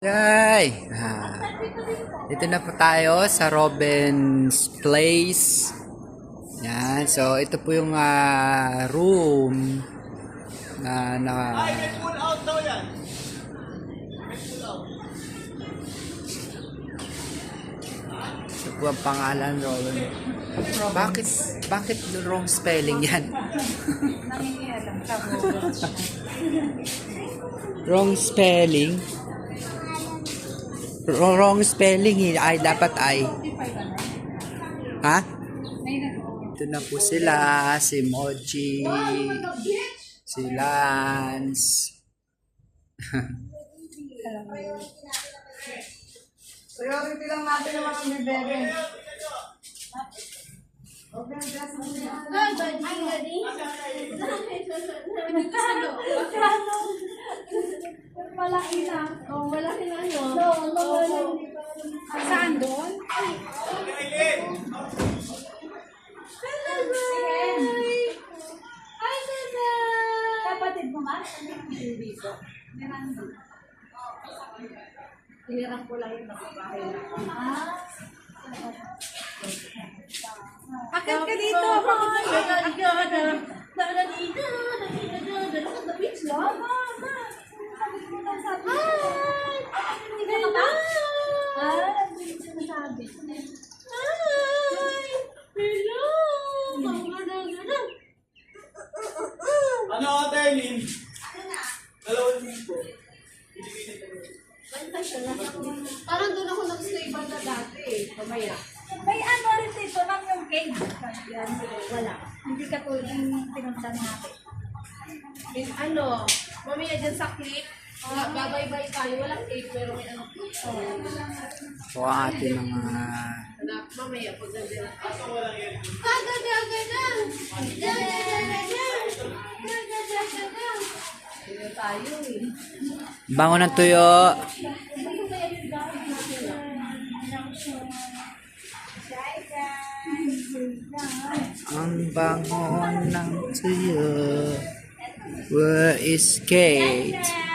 Yay! Ah, dito na po tayo sa Robin's Place. Yan. So, ito po yung ah, room na na Pull out daw yan. ito po ang pangalan Robin. Bakit bakit wrong spelling yan? Wrong spelling? Wrong, spelling eh. Ay, dapat ay. Ha? Ito na po sila. Si Mochi. Si Lance. Priority lang natin yung mga bibebe. Malaki na. Oh, malaki na no. Saan doon? Hi, Tata! Kapatid mo nga? Hindi ko. Tinirang ko lang yung nakabahay na. Akit ka dito! Hi! Hello! Ah, hindi ko sinasabi. Hi! Hello! Ano ate Eileen? Dalawang libo. Parang doon ako nag-stay banda dati eh. Pamaya. May ano rin dito lang yung cave. Yan, wala. Hindi ka tulad yung pinunta natin. In ano, mamaya dyan sa clip, uh, babay-bye tayo. Walang cake, pero may ano. So, ang ating mga Anak, mamaya pag nandiyan na. Gaga, gaga, gaga! Gaga, tayo eh. bango ng tuyo. Ang bango ng tuyo. Where is Kate?